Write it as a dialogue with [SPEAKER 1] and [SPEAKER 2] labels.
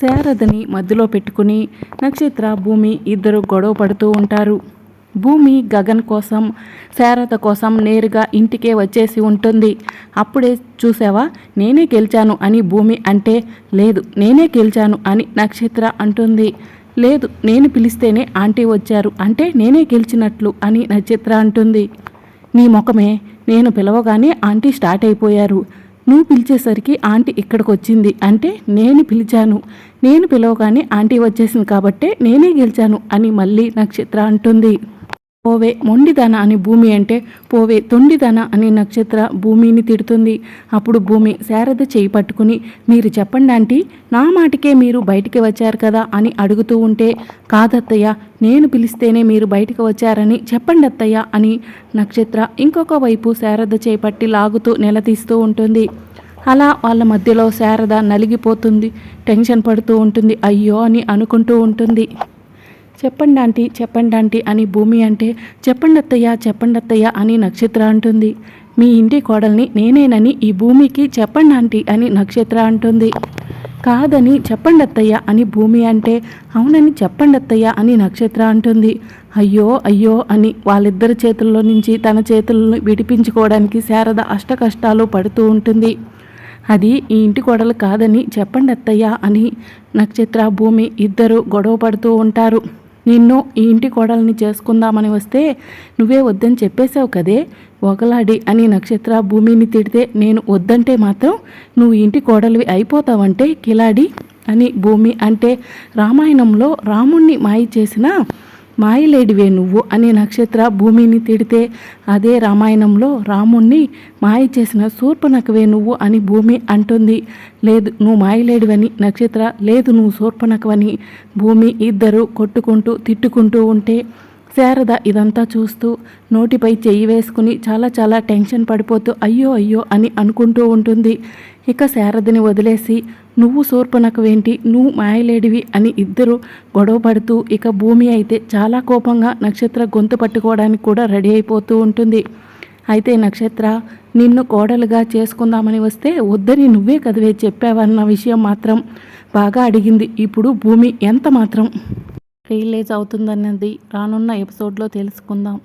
[SPEAKER 1] శారదని మధ్యలో పెట్టుకుని నక్షత్ర భూమి ఇద్దరు గొడవ పడుతూ ఉంటారు. భూమి గగన్ కోసం శారద కోసం నేరుగా ఇంటికే వచ్చేసి ఉంటుంది. అప్పుడే చూసావా నేనే గెలిచాను అని భూమి అంటే లేదు నేనే గెలిచాను అని నక్షత్ర అంటుంది. లేదు నేను పిలిస్తేనే ఆంటీ వచ్చారు అంటే నేనే గెలిచినట్లు అని నక్షత్ర అంటుంది. నీ ముఖమే నేను పిలవగానే ఆంటీ స్టార్ట్ అయిపోయారు. నువ్వు పిలిచేసరికి ఆంటీ ఇక్కడికి వచ్చింది అంటే నేను పిలిచాను. నేను పిలవగానే ఆంటీ వచ్చేసింది కాబట్టే నేనే గెలిచాను అని మళ్ళీ నక్షత్ర అంటుంది. పోవే మొండిదన అని భూమి అంటే పోవే తొండిదన అని నక్షత్ర భూమిని తిడుతుంది. అప్పుడు భూమి శారద చేయి పట్టుకుని మీరు చెప్పండి ఆంటీ నా మాటికే మీరు బయటికి వచ్చారు కదా? అని అడుగుతూ ఉంటే కాదత్తయ్య నేను పిలిస్తేనే మీరు బయటికి వచ్చారని చెప్పండి అత్తయ్య అని నక్షత్ర ఇంకొక వైపు శారద చేపట్టి లాగుతూ నిలదీస్తూ ఉంటుంది. అలా వాళ్ళ మధ్యలో శారద నలిగిపోతుంది టెన్షన్ పడుతూ ఉంటుంది. అయ్యో అని అనుకుంటూ ఉంటుంది. చెప్పండి ఆంటీ చెప్పండి ఆంటీ అని భూమి అంటే చెప్పండి అత్తయ్య చెప్పండి అత్తయ్య అని నక్షత్ర అంటుంది. మీ ఇంటి కోడల్ని నేనేనని ఈ భూమికి చెప్పండి ఆంటీ అని నక్షత్ర అంటుంది. కాదని చెప్పండి అత్తయ్య అని భూమి అంటే అవునని చెప్పండి అత్తయ్య అని నక్షత్ర అంటుంది. అయ్యో అయ్యో అని వాళ్ళిద్దరి చేతుల్లో నుంచి తన చేతులను విడిపించుకోవడానికి శారద అష్ట కష్టాలు పడుతూ ఉంటుంది. అది ఈ ఇంటి కోడలు కాదని చెప్పండి అత్తయ్య అని నక్షత్ర భూమి ఇద్దరు గొడవ పడుతూ ఉంటారు. నిన్ను ఈ ఇంటి కోడల్ని చేసుకుందామని వస్తే నువ్వే వద్దని చెప్పేశావు కదే ఒకలాడి అని నక్షత్ర భూమిని తిడితే నేను వద్దంటే మాత్రం నువ్వు ఇంటి కోడలివి అయిపోతావంటే కిలాడి అని భూమి అంటే రామాయణంలో రాముణ్ణి మాయ చేసిన మాయలేడివే నువ్వు అనే నక్షత్ర భూమిని తిడితే అదే రామాయణంలో రాముణ్ణి మాయ చేసిన శూర్పణకవే నువ్వు అని భూమి అంటుంది. లేదు నువ్వు మాయలేడివని నక్షత్ర లేదు నువ్వు శూర్పణకవని భూమి ఇద్దరు కొట్టుకుంటూ తిట్టుకుంటూ ఉంటే శారద ఇదంతా చూస్తూ నోటిపై చెయ్యి వేసుకుని చాలా చాలా టెన్షన్ పడిపోతూ అయ్యో అయ్యో అని అనుకుంటూ ఉంటుంది. ఇక శారదని వదిలేసి నువ్వు శూర్పనకవేంటి నువ్వు మాయలేడివి అని ఇద్దరు గొడవ పడుతూ ఇక భూమి అయితే చాలా కోపంగా నక్షత్ర గొంతు పట్టుకోవడానికి కూడా రెడీ అయిపోతూ ఉంటుంది. అయితే నక్షత్ర నిన్ను కోడలుగా చేసుకుందామని వస్తే వద్దని నువ్వే కదివే చెప్పావన్న విషయం మాత్రం బాగా అడిగింది. ఇప్పుడు భూమి ఎంత మాత్రం రిలీజ్ అవుతుందన్నది రానున్న ఎపిసోడ్లో తెలుసుకుందాం.